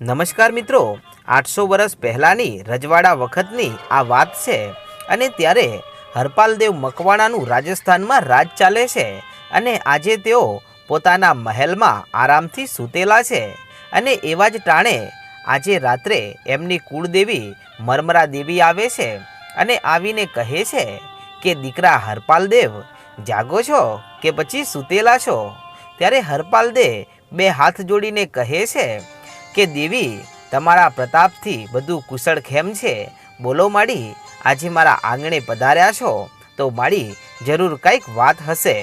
નમસ્કાર મિત્રો, આઠસો વર્ષ પહેલાંની રજવાડા વખતની આ વાત છે અને ત્યારે હરપાલદેવ મકવાણાનું રાજસ્થાનમાં રાજ ચાલે છે અને આજે તેઓ પોતાના મહેલમાં આરામથી સૂતેલા છે અને એવા જ ટાણે આજે રાત્રે એમની કુળદેવી મરમરા દેવી આવે છે અને આવીને કહે છે કે, દીકરા હરપાલદેવ, જાગો છો કે પછી સૂતેલા છો? ત્યારે હરપાલદે બે હાથ જોડીને કહે છે કે દેવી, તમારા પ્રતાપથી બધું કુશળ ખેમ છે? બોલો માડી, આજે મારા આંગણે પધાર્યા છો, તો માડી, જરૂર કંઈક વાત હશે.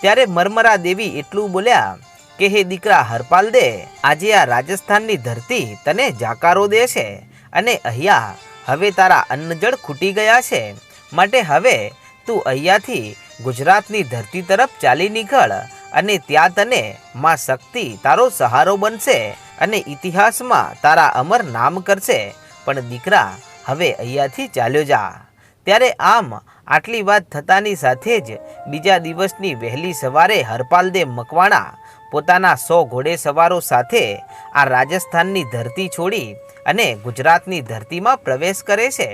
ત્યારે મરમરા દેવી એટલું બોલ્યા, કે હે દીકરા હરપાલ દે, આજે આ રાજસ્થાનની ધરતી તને જાકારો દે છે, અને અહીંયા હવે તારા અન્નજળ ખૂટી ગયા છે. માટે હવે તું અહીંયાથી ગુજરાતની ધરતી તરફ ચાલી નીકળ અને ત્યાં તને માં શક્તિ તારો સહારો બનશે અને ઇતિહાસમાં તારા અમર નામ કરશે. પણ દીકરા, હવે અહીંયાથી ચાલ્યો જા. ત્યારે આમ આટલી વાત થતાની સાથે જ બીજા દિવસની વહેલી સવારે હરપાલદે મકવાણા પોતાના સો ઘોડે સવારો સાથે આ રાજસ્થાનની ધરતી છોડી અને ગુજરાતની ધરતીમાં પ્રવેશ કરે છે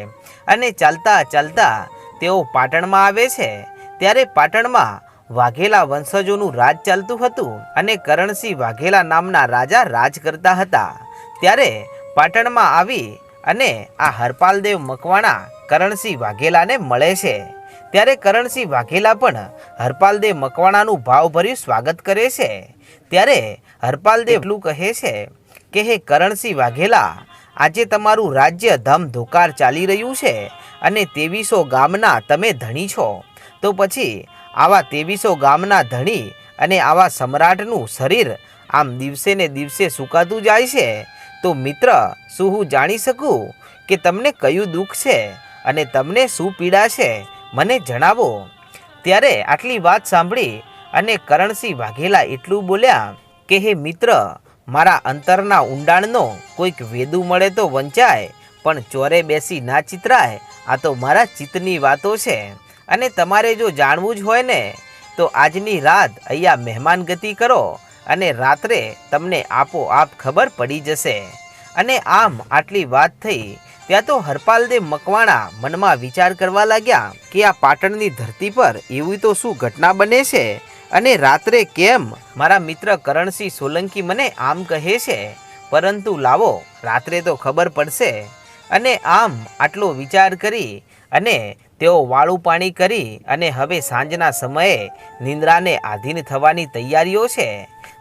અને ચાલતા ચાલતા તેઓ પાટણમાં આવે છે. ત્યારે પાટણમાં વાઘેલા વંશજોનું રાજ ચાલતું હતું અને કરણસિંહ વાઘેલા નામના રાજા રાજ કરતા હતા. ત્યારે પાટણમાં આવી અને આ હરપાલદેવ મકવાણા કરણસિંહ વાઘેલાને મળે છે. ત્યારે કરણસિંહ વાઘેલા પણ હરપાલદેવ મકવાણાનું ભાવભર્યું સ્વાગત કરે છે. ત્યારે હરપાલદેવ એટલું કહે છે કે, હે કરણસિંહ વાઘેલા, આજે તમારું રાજ્ય ધમધોકાર ચાલી રહ્યું છે અને તેવીસો ગામના તમે ધણી છો. તો પછી આવા તેવીસો ગામના ધણી અને આવા સમ્રાટનું શરીર આમ દિવસે ને દિવસે સુકાતું જાય છે. તો મિત્ર, શું હું જાણી શકું કે તમને કયું દુઃખ છે અને તમને શું પીડા છે? મને જણાવો. ત્યારે આટલી વાત સાંભળી અને કરણસિંહ વાઘેલા એટલું બોલ્યા કે, હે મિત્ર, મારા અંતરના ઊંડાણનો કોઈક વેદુ મળે તો વંચાય, પણ ચોરે બેસી ના ચિતરાય, આ તો મારા ચિત્તની વાતો છે. અને તમારે જો જાણવું જ હોય ને, તો આજની રાત અહીંયા મહેમાન ગતિ કરો અને રાત્રે તમને આપોઆપ ખબર પડી જશે. અને આમ આટલી વાત થઈ, ત્યાં તો હરપાલદેવ મકવાણા મનમાં વિચાર કરવા લાગ્યા કે આ પાટણની ધરતી પર એવી તો શું ઘટના બને છે? અને રાત્રે કેમ? મારા મિત્ર કરણસિંહ સોલંકી મને આમ કહે છે, પરંતુ લાવો, રાત્રે તો ખબર પડશે. અને આમ આટલો વિચાર કરી અને તેઓ વાળું પાણી કરી અને હવે સાંજના સમયે નિંદ્રાને આધીન થવાની તૈયારીઓ છે.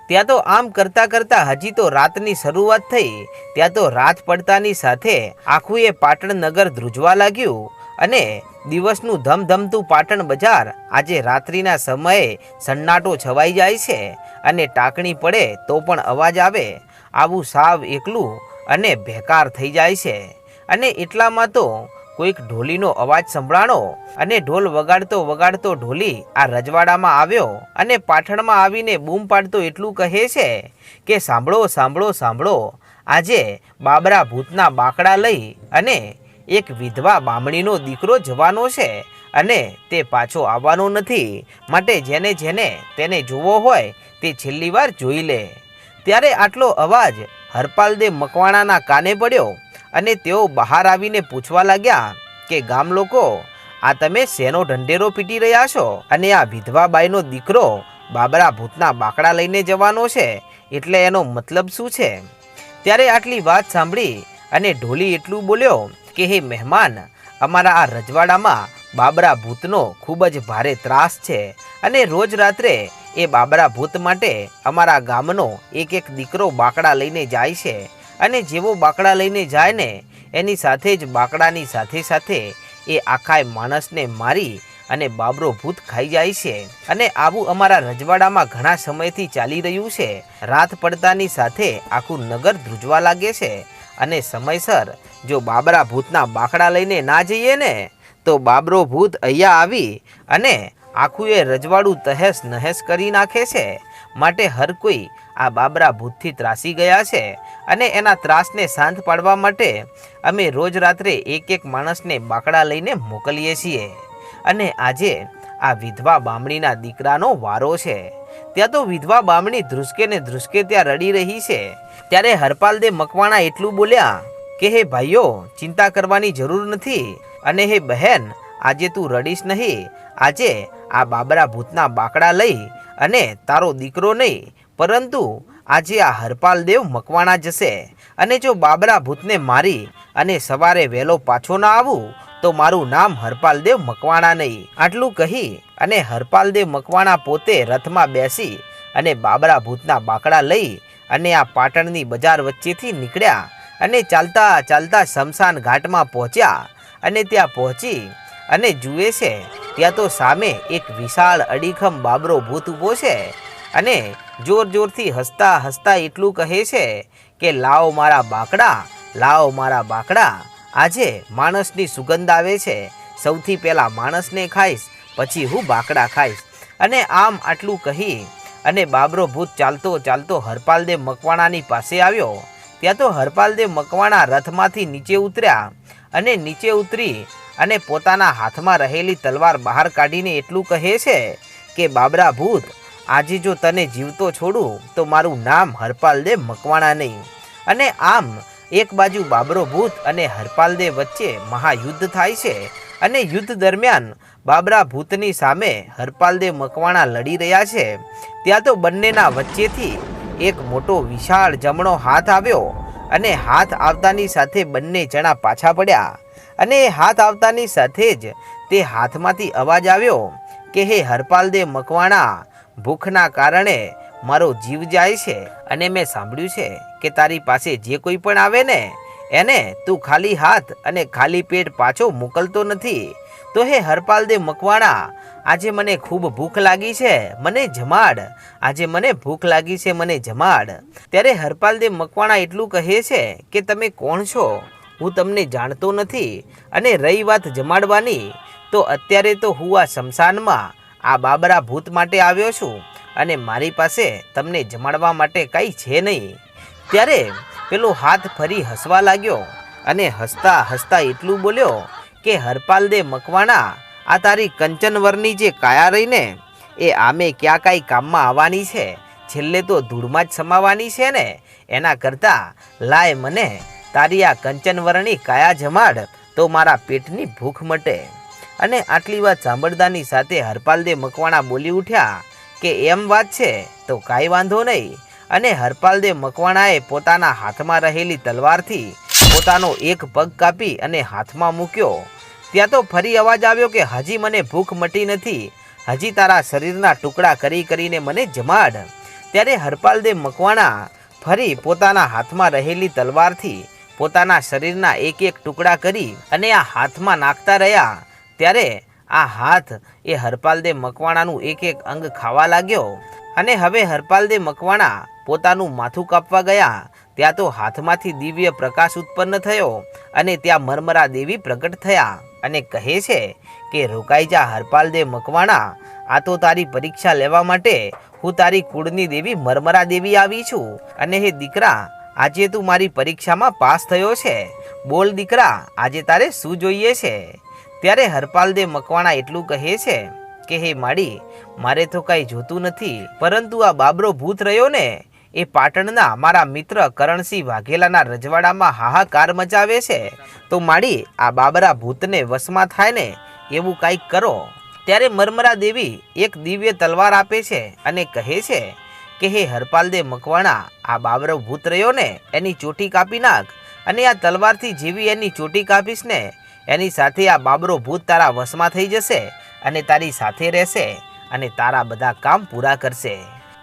ત્યાં તો આમ કરતાં કરતાં હજી તો રાતની શરૂઆત થઈ. ત્યાં તો રાત પડતાની સાથે આખું એ પાટણ નગર ધ્રુજવા લાગ્યું અને દિવસનું ધમધમતું પાટણ બજાર આજે રાત્રિના સમયે સન્નાટો છવાઈ જાય છે અને ટાંકણી પડે તો પણ અવાજ આવે. આવું સાવ એકલું અને બેકાર થઈ જાય છે. અને એટલામાં તો કોઈક ઢોલીનો અવાજ સંભળાણો અને ઢોલ વગાડતો વગાડતો ઢોલી આ રજવાડામાં આવ્યો અને પાટણમાં આવીને બૂમ પાડતો એટલું કહે છે કે સાંભળો સાંભળો સાંભળો. આજે બાબરા ભૂતના બાકડા લઈ અને એક વિધવા બામણીનો દીકરો જવાનો છે અને તે પાછો આવવાનો નથી. માટે જેને જેને તેને જોવો હોય તે છેલ્લી વાર જોઈ લે. ત્યારે આટલો અવાજ હરપાલદેવ મકવાણાના કાને પડ્યો. અને તેઓ બહાર આવીને પૂછવા લાગ્યા કે, ગામ લોકો, આ તમે શેનો ઢંઢેરો પીટી રહ્યા છો? અને આ વિધવા બાઈનો દીકરો બાબરા ભૂતના બાકડા લઈને જવાનો છે, એટલે એનો મતલબ શું છે? ત્યારે આટલી વાત સાંભળી અને ઢોલી એટલું બોલ્યો કે, હે મહેમાન, અમારા આ રજવાડામાં બાબરા ભૂતનો ખૂબ જ ભારે ત્રાસ છે અને રોજ રાત્રે એ બાબરા ભૂત માટે અમારા ગામનો એક એક દીકરો બાકડા લઈને જાય છે. અને જેવો બાકડા લઈને જાય ને, એની સાથે જ બાકડાની સાથે સાથે એ આખાય માણસને મારી અને બાબરો ભૂત ખાઈ જાય છે. અને આવું અમારા રજવાડામાં ઘણા સમયથી ચાલી રહ્યું છે. રાત પડતાની સાથે આખું નગર ધ્રુજવા લાગે છે. અને સમયસર જો બાબરા ભૂતના બાકડા લઈને ના જઈએ ને, તો બાબરો ભૂત અહીંયા આવી અને આખું એ રજવાડું તહેસ નહેસ કરી નાખે છે. માટે હર કોઈ આ બાબરા ભૂતથી ત્રાસી ગયા છે અને એના ત્રાસને શાંત પાડવા માટે અમે રોજ રાત્રે એક એક માણસને બાકડા લઈને મોકલીએ છીએ. અને આજે આ વિધવા બામણીના દીકરાનો વારો છે. ત્યાં તો વિધવા બામણી ધ્રુસકે ને ધ્રુસકે ત્યાં રડી રહી છે. ત્યારે હરપાલદેવ મકવાણા એટલું બોલ્યા કે, હે ભાઈઓ, ચિંતા કરવાની જરૂર નથી. અને હે બહેન, આજે તું રડીશ નહીં. આજે આ બાબરા ભૂતના બાકડા લઈ અને તારો દીકરો નહીં. પરંતુ આજે આ હરપાલદેવ મકવાણા જશે અને જો બાબરા ભૂતને મારી અને સવારે વહેલો પાછો ના આવું, તો મારું નામ હરપાલદેવ મકવાણા નહીં. આટલું કહી અને હરપાલદેવ મકવાણા પોતે રથમાં બેસી અને બાબરા ભૂતના બાકડા લઈ અને આ પાટણની બજાર વચ્ચેથી નીકળ્યા અને ચાલતા ચાલતા શમશાન ઘાટમાં પહોંચ્યા અને ત્યાં પહોંચી અને જુએ છે, ત્યાં તો સામે એક વિશાળ અડીખમ બાબરો ભૂત ઊભો છે અને જોર જોરથી હસતા હસતા એટલું કહે છે કે, લાવ મારા બાકડા, લાવ મારા બાકડા. આજે માણસની સુગંધ આવે છે. સૌથી પહેલાં માણસને ખાઈશ, પછી હું બાકડા ખાઈશ. અને આમ આટલું કહી અને બાબરો ભૂત ચાલતો ચાલતો હરપાલદેવ મકવાણાની પાસે આવ્યો. ત્યાં તો હરપાલદેવ મકવાણા રથમાંથી નીચે ઉતર્યા અને નીચે ઉતરી અને પોતાના હાથમાં રહેલી તલવાર બહાર કાઢીને એટલું કહે છે કે, બાબરા ભૂત આજે જો તને જીવતો છોડું, તો મારું નામ હરપાલદેવ મકવાણા નહીં. અને આમ, એક બાજુ બાબરો ભૂત અને હરપાલદેવ વચ્ચે મહાયુદ્ધ થાય છે. અને યુદ્ધ દરમિયાન, બાબરા ભૂતની સામે હરપાલદેવ મકવાણા લડી રહ્યા છે. ત્યાં તો બંનેના વચ્ચેથી એક મોટો વિશાળ જમણો હાથ આવ્યો અને હાથ આવતાની સાથે બંને જણા પાછા પડ્યા. અને હાથ આવતાની સાથે જ તે હાથમાંથી અવાજ આવ્યો કે, હે હરપાલદેવ મકવાણા ભૂખના કારણે મારો જીવ જાય છે અને મેં સાંભળ્યું છે કે તારી પાસે જે કોઈ પણ આવે ને, એને તું ખાલી હાથ અને ખાલી પેટ પાછો મોકલતો નથી. તો હે હરપાલદે મકવાણા, આજે મને ખૂબ ભૂખ લાગી છે, મને જમાડ. આજે મને ભૂખ લાગી છે, મને જમાડ. ત્યારે હરપાલદે મકવાણા એટલું કહે છે કે તમે કોણ છો? હું તમને જાણતો નથી અને રહી વાત જમાડવાની. તો અત્યારે તો હું આ શમશાનમાં આ બાબરા ભૂત માટે આવ્યો છું અને મારી પાસે તમને જમાડવા માટે કંઈ છે નહીં. ત્યારે પેલો હાથ ફરી હસવા લાગ્યો અને હસતા હસતા એટલું બોલ્યો કે, હરપાલદે મકવાણા, આ તારી કંચનવરની જે કાયા રહીને એ આમે ક્યાં કાંઈ કામમાં આવવાની છે? છેલ્લે તો ધૂળમાં જ સમાવાની છે ને? એના કરતાં લાય મને તારી આ કંચનવરની કાયા જમાડ, તો મારા પેટની ભૂખ મટે. અને આટલી વાત સાંભળતાની સાથે હરપાલદે મકવાણા બોલી ઉઠ્યા કે એમ વાત છે તો કાંઈ વાંધો નહીં. અને હરપાલદે મકવાણાએ પોતાના હાથમાં રહેલી તલવારથી પોતાનો એક પગ કાપી અને હાથમાં મૂક્યો. ત્યાં તો ફરી અવાજ આવ્યો કે હજી મને ભૂખ મટી નથી. હજી તારા શરીરના ટુકડા કરી કરીને મને જમાડ. ત્યારે હરપાલદે મકવાણા ફરી પોતાના હાથમાં રહેલી તલવારથી પોતાના શરીરના એક એક ટુકડા કરી અને આ હાથમાં નાખતા રહ્યા. ત્યારે આ હાથ એ હરપાલદે મકવાણાનું એક એક અંગ ખાવા લાગ્યો અને હવે હરપાલદે મકવાણા પોતાનું માથું કાપવા ગયા. ત્યાં તો હાથમાંથી દિવ્ય પ્રકાશ ઉત્પન્ન થયો અને ત્યાં મરમરા દેવી પ્રગટ થયા અને કહે છે કે, રોકાઈ જા હરપાલદે મકવાણા, આ તો તારી પરીક્ષા લેવા માટે હું તારી કુળની દેવી મરમરા દેવી આવી છું. અને હે દીકરા, આજે તું મારી પરીક્ષામાં પાસ થયો છે. બોલ દીકરા, આજે તારે શું જોઈએ છે? ત્યારે હરપાલદે મકવાણા એટલું કહે છે કે, હે માડી, મારે તો કાંઈ જોતું નથી, પરંતુ આ બાબરો ભૂત રહ્યો ને, એ પાટણના મારા મિત્ર કરણસિંહ વાઘેલાના રજવાડામાં હાહાકાર મચાવે છે. તો માડી, આ બાબરા ભૂતને વશમાં થાય ને, એવું કાંઈક કરો. ત્યારે મરમરા દેવી એક દિવ્ય તલવાર આપે છે અને કહે છે કે, હે હરપાલદે મકવાણા, આ બાબરો ભૂત રહ્યો ને, એની ચોટી કાપી નાખ અને આ તલવારથી જેવી એની ચોટી કાપીશ ને એની સાથે આ બાબરો ભૂત તારા વશમાં થઈ જશે અને તારી સાથે રહેશે અને તારા બધા કામ પૂરા કરશે.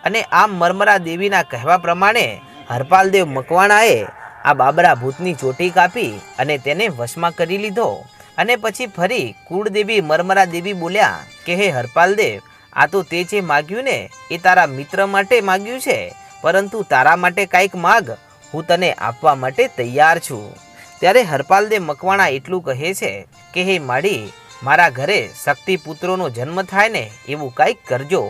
અને આમ મરમરા દેવીના કહેવા પ્રમાણે હરપાલદેવ મકવાણાએ આ બાબરા ભૂતની ચોટી કાપી અને તેને વશમાં કરી લીધો. અને પછી ફરી કુળદેવી મરમરા દેવી બોલ્યા કે, હે હરપાલદેવ, આ તો તે જે માગ્યું ને, એ તારા મિત્ર માટે માગ્યું છે, પરંતુ તારા માટે કાંઈક માગ, હું તને આપવા માટે તૈયાર છું. ત્યારે હરપાલદેવ મકવાણા એટલું કહે છે કે, હે માડી, મારા ઘરે શક્તિ પુત્રોનો જન્મ થાય ને એવું કાંઈક કરજો.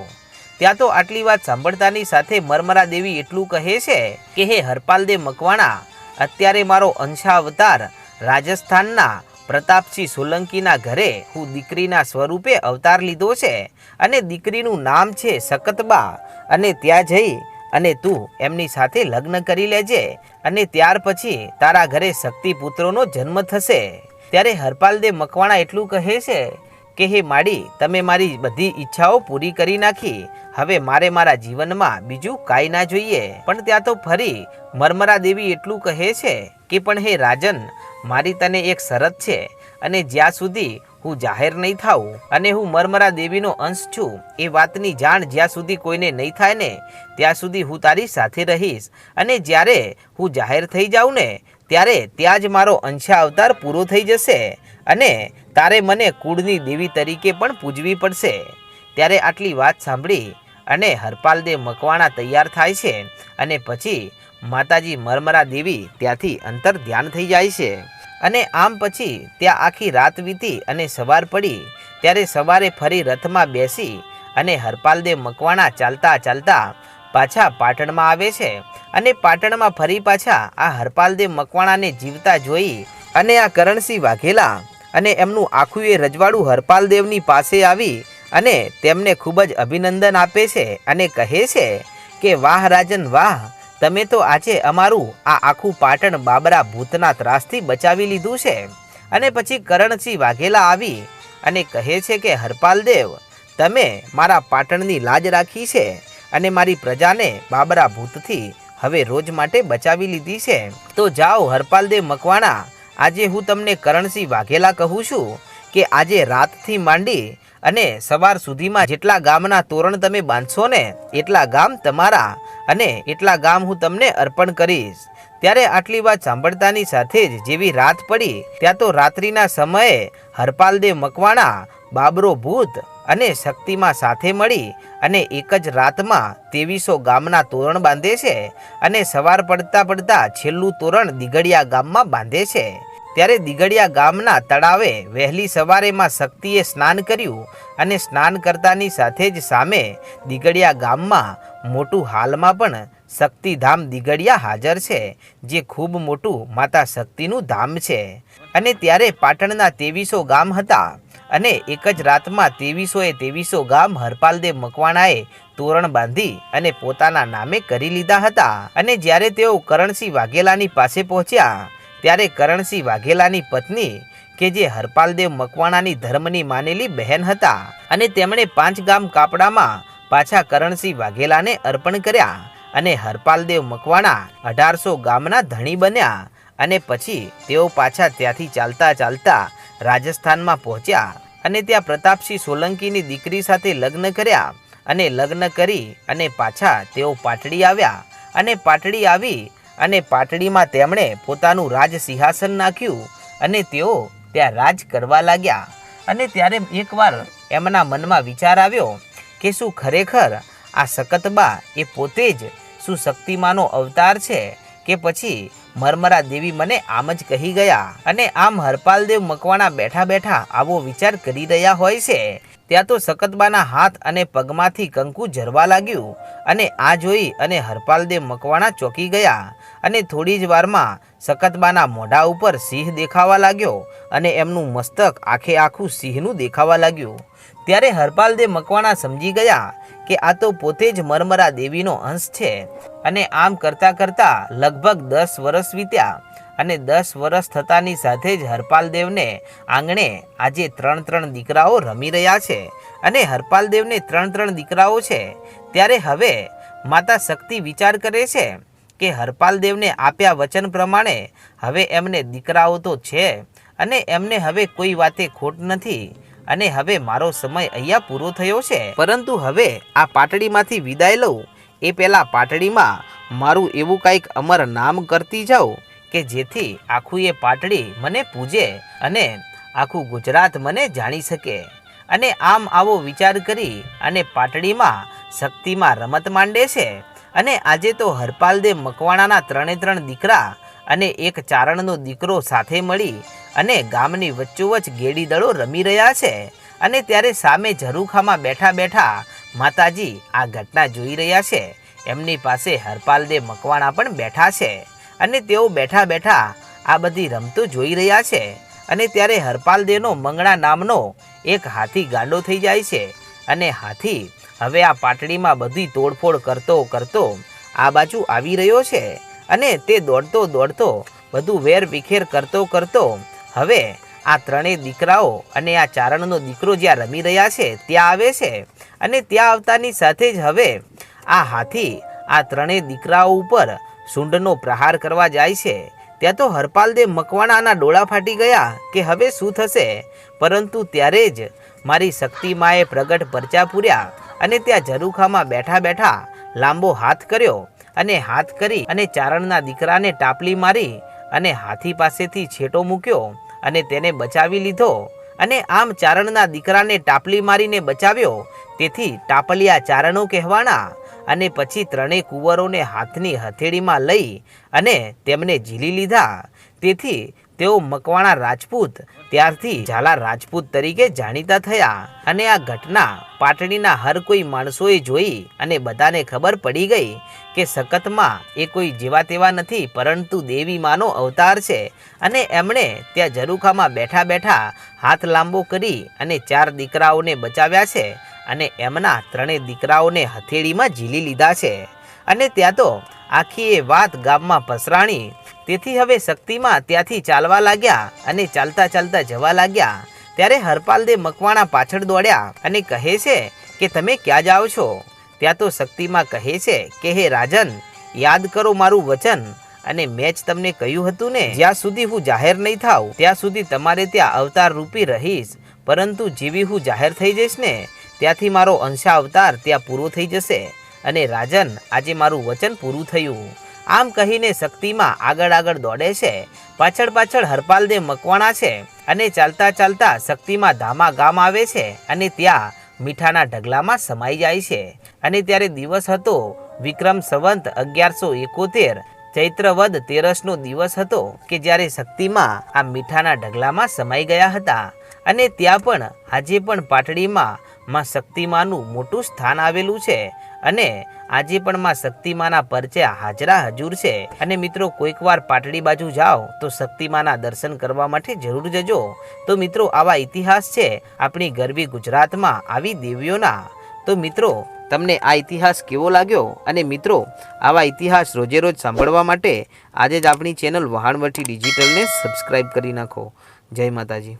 ત્યાં તો આટલી વાત સાંભળતાની સાથે મરમરા દેવી એટલું કહે છે કે, હે હરપાલદેવ મકવાણા, અત્યારે મારો અંશાવતાર રાજસ્થાનના પ્રતાપસિંહ સોલંકીના ઘરે હું દીકરીના સ્વરૂપે અવતાર લીધો છે અને દીકરીનું નામ છે સકતબા અને ત્યાં જઈ અને તું એમની સાથે લગ્ન કરી લેજે અને ત્યાર પછી તારા ઘરે શક્તિ પુત્રોનો જન્મ થશે. ત્યારે હરપાલદે મકવાણા એટલું કહે છે કે, હે માડી, તમે મારી બધી ઈચ્છાઓ પૂરી કરી નાખી. હવે મારે મારા જીવનમાં બીજું કાંઈ ના જોઈએ. પણ ત્યાં તો ફરી મરમરા દેવી એટલું કહે છે કે, પણ હે રાજન, મારી તને એક શરત છે અને જ્યાં સુધી હું જાહેર નહીં થાઉં અને હું મરમરા દેવીનો અંશ છું. એ વાતની જાણ જ્યાં સુધી કોઈને નહીં થાય ને, ત્યાં સુધી હું તારી સાથે રહીશ. અને જ્યારે હું જાહેર થઈ જાઉં ને, ત્યારે ત્યાં જ મારો અંશા અવતાર પૂરો થઈ જશે અને તારે મને કુળની દેવી તરીકે પણ પૂજવી પડશે. ત્યારે આટલી વાત સાંભળી અને હરપાલદેવ મકવાણા તૈયાર થાય છે અને પછી માતાજી મરમરા દેવી ત્યાંથી અંતર ધ્યાન થઈ જાય છે. અને આમ પછી ત્યાં આખી રાત વીતી અને સવાર પડી. ત્યારે સવારે ફરી રથમાં બેસી અને હરપાલદેવ મકવાણા ચાલતા ચાલતા પાછા પાટણમાં આવે છે અને પાટણમાં ફરી પાછા આ હરપાલદેવ મકવાણાને જીવતા જોઈ અને આ કરણસિંહ વાઘેલા અને એમનું આખું એ રજવાડું હરપાલદેવની પાસે આવી અને તેમને ખૂબ જ અભિનંદન આપે છે અને કહે છે કે, વાહ, રાજન, વાહ તમે તો આજે અમારું આ આખું પાટણ બાબરા ભૂતના ત્રાસથી બચાવી લીધું છે. અને પછી કરણસિંહ વાઘેલા આવી અને કહે છે કે, હરપાલદેવ, તમે મારા પાટણની લાજ રાખી છે અને મારી પ્રજાને બાબરા ભૂતથી હવે રોજ માટે બચાવી લીધી છે. તો જાઓ હરપાલદેવ મકવાણા, આજે હું તમને કરણસિંહ વાઘેલા કહું છું કે, આજે રાતથી માંડી અને સવાર સુધીમાં જેટલા ગામના તોરણ તમે બાંધશો ને, એટલા ગામ તમારા અને એટલા ગામ હું તમને અર્પણ કરીશ. ત્યારે આટલી વાત સાંભળતાની સાથે જ જેવી રાત પડી, ત્યાં તો રાત્રિના સમયે હરપાલદેવ મકવાણા, બાબરો ભૂત અને શક્તિમાં સાથે મળી અને એક જ રાતમાં ત્રેવીસો ગામના તોરણ બાંધે છે અને સવાર પડતા પડતા છેલ્લું તોરણ દિગડિયા ગામમાં બાંધે છે. ત્યારે દિગડિયા ગામના તળાવે વહેલી સવારેમાં શક્તિએ સ્નાન કર્યું અને સ્નાન કરતાની સાથે જ સામે દિગડિયા ગામમાં મોટું હાલમાં પણ શક્તિધામ દિગડિયા હાજર છે, જે ખૂબ મોટું માતા શક્તિનું ધામ છે. અને ત્યારે પાટણના ત્રેવીસો ગામ હતા અને એક જ રાતમાં ત્રેવીસોએ ત્રેવીસો ગામ હરપાલદેવ મકવાણાએ તોરણ બાંધી અને પોતાના નામે કરી લીધા હતા. અને જ્યારે તેઓ કરણસિંહ વાઘેલાની પાસે પહોંચ્યા ત્યારે કરણસિંહ વાઘેલાની પત્ની, કે જે હરપાલદેવ મકવાણાની ધર્મની માનેલી બહેન હતા અને તેમણે પાંચ ગામ કાપડામાં પાછા કરણસિંહ વાઘેલાને અર્પણ કર્યા અને હરપાલદેવ મકવાણા અઢારસો ગામના ધણી બન્યા અને પછી તેઓ પાછા ત્યાંથી ચાલતા ચાલતા રાજસ્થાનમાં પહોંચ્યા અને ત્યાં પ્રતાપસિંહ સોલંકીની દીકરી સાથે લગ્ન કર્યા અને લગ્ન કરી અને પાછા તેઓ પાટડી આવ્યા અને પાટડી આવી અને પાટડીમાં તેમણે પોતાનું રાજ સિંહાસન નાખ્યું અને તેઓ ત્યાં રાજ કરવા લાગ્યા. અને ત્યારે એકવાર એમના મનમાં વિચાર આવ્યો કે શું ખરેખર આ સકતબા એ પોતે જ શું શક્તિમાનો અવતાર છે કે પછી મરમરા દેવી મને આમ જ કહી ગયા અને આમ હરપાલદેવ મકવાણા બેઠા બેઠા આવો વિચાર કરી રહ્યા હોય છે. ત્યાં તો સકતબાના હાથ અને પગમાંથી કંકુ ઝરવા લાગ્યું અને આ જોઈ અને હરપાલદેવ મકવાણા ચોંકી ગયા. અને થોડી જ વારમાં સકતબાના મોઢા ઉપર સિંહ દેખાવા લાગ્યો અને એમનું મસ્તક આખે આખું સિંહનું દેખાવા લાગ્યું. ત્યારે હરપાલદે મકવાણા સમજી ગયા કે આ તો પોતે જ મરમરા દેવીનો અંશ છે અને આમ કરતાં કરતાં લગભગ દસ વર્ષ વીત્યા અને દસ વર્ષ થતાની સાથે જ હરપાલદેવને આંગણે આજે ત્રણ ત્રણ દીકરાઓ રમી રહ્યા છે અને હરપાલદેવને ત્રણ ત્રણ દીકરાઓ છે. ત્યારે હવે માતા શક્તિ વિચાર કરે છે કે હરપાલદેવને આપ્યા વચન પ્રમાણે હવે એમને દીકરાઓ તો છે અને એમને હવે કોઈ વાતે ખોટ નથી અને હવે મારો સમય અહીંયા પૂરો થયો છે. પરંતુ હવે આ પાટડીમાંથી વિદાય લઉં. એ પહેલાં પાટડીમાં મારું એવું કંઈક અમર નામ કરતી જાઉં કે જેથી આખું એ પાટડી મને પૂજે અને આખું ગુજરાત મને જાણી શકે. અને આમ આવો વિચાર કરી અને પાટડીમાં શક્તિમાં રમત માંડે છે. અને આજે તો હરપાલદે મકવાણાના ત્રણે ત્રણ દીકરા અને એક ચારણનો દીકરો સાથે મળી અને ગામની વચ્ચોવચ ગેડી દળો રમી રહ્યા છે અને ત્યારે સામે ઝરૂખામાં બેઠા બેઠા માતાજી આ ઘટના જોઈ રહ્યા છે. એમની પાસે હરપાલદે મકવાણા પણ બેઠા છે અને તેઓ બેઠા બેઠા આ બધી રમતો જોઈ રહ્યા છે અને ત્યારે હરપાલદેનો મંગળા નામનો એક હાથી ગાંડો થઈ જાય છે અને હાથી હવે આ પાટડીમાં બધી તોડફોડ કરતો કરતો આ બાજુ આવી રહ્યો છે અને તે દોડતો દોડતો બધું વેર વિખેર કરતો કરતો હવે આ ત્રણેય દીકરાઓ અને આ ચારણનો દીકરો જ્યાં રમી રહ્યા છે, ત્યાં આવે છે અને ત્યાં આવતાની સાથે જ હવે આ હાથી આ ત્રણેય દીકરાઓ ઉપર સૂંઢનો પ્રહાર કરવા જાય છે. ત્યાં તો હરપાલદેવ મકવાણાના ડોળા ફાટી ગયા કે હવે શું થશે? પરંતુ ત્યારે જ મારી શક્તિમાએ પ્રગટ પરચા પૂર્યા અને ત્યાં ઝરૂખામાં બેઠા બેઠા લાંબો હાથ કર્યો અને હાથ કરી અને ચારણના દીકરાને ટાપલી મારી અને હાથી પાસેથી છેટો મૂક્યો અને તેને બચાવી લીધો અને આમ ચારણના દીકરાને ટાપલી મારીને બચાવ્યો. તેથી ટાપલિયા ચારણો કહેવાના અને પછી ત્રણેય કુંવરોને હાથની હથેળીમાં લઈ અને તેમને ઝીલી લીધા. તેથી તેઓ મકવાણા રાજપૂત, ત્યારથી ઝાલા રાજપૂત તરીકે જાણીતા થયા. અને આ ઘટના પાટણીના હર કોઈ માણસોએ જોઈ અને બધાને ખબર પડી ગઈ કે સખતમાં એ કોઈ જેવા તેવા નથી, પરંતુ દેવી માનો અવતાર છે. અને એમણે ત્યાં ઝરૂખામાં બેઠા બેઠા હાથ લાંબો કરી અને ચાર દીકરાઓને બચાવ્યા છે અને એમના ત્રણેય દીકરાઓને હથેળીમાં ઝીલી લીધા છે. અને ત્યાં તો આખી એ વાત ગામમાં પસરાણી તેથી હવે શક્તિમાં ત્યાંથી ચાલવા લાગ્યા અને ચાલતા ચાલતા જવા લાગ્યા. ત્યારે હરપાલદે મકવાણા પાછળ દોડ્યા અને કહે છે કે, તમે ક્યાં જાઓ છો? ત્યાં તો શક્તિમાં કહે છે કે, હે રાજન, યાદ કરો મારું વચન અને મેં જ તમને કહ્યું હતું ને, જ્યાં સુધી હું જાહેર નહીં થાવ ત્યાં સુધી તમારે ત્યાં અવતાર રૂપી રહીશ. પરંતુ જેવી હું જાહેર થઈ જઈશ ને, ત્યાંથી મારો અંશા અવતાર ત્યાં પૂરો થઈ જશે અને રાજન, આજે મારું વચન પૂરું થયું. આમ કહીને શક્તિમાં આગળ આગળ દોડે છે. પાછળ પાછળ હરપાલદેવ મકવાણા છે અને ચાલતા ચાલતા શક્તિમાં ધામા ગામ આવે છે અને ત્યાં મીઠાના ઢગલામાં સમાઈ જાય છે. અને ત્યારે દિવસ હતો વિક્રમ સંવંત અગિયારસો એકોતેર, ચૈત્રવદ તેરસનો દિવસ હતો કે જ્યારે શક્તિમાં આ મીઠાના ઢગલામાં સમાઈ ગયા હતા. અને ત્યાં પણ આજે પણ પાટડીમાં માં શક્તિમાનું મોટું સ્થાન આવેલું છે. અને આજે પણ માં શક્તિમાના પરચે હાજરા હજુર છે. અને મિત્રો, કોઈક વાર પાટડી બાજુ જાઓ તો શક્તિમાના દર્શન કરવા માટે જરૂર જજો. તો મિત્રો, આવા ઇતિહાસ છે આપણી ગરબી ગુજરાતમાં આવી દેવીઓના. તો મિત્રો, તમને આ ઇતિહાસ કેવો લાગ્યો? અને મિત્રો, આવા ઇતિહાસ રોજે રોજ સાંભળવા માટે આજે જ આપણી ચેનલ વહાણવટી ડિજિટલને સબસ્ક્રાઈબ કરી નાખો. જય માતાજી.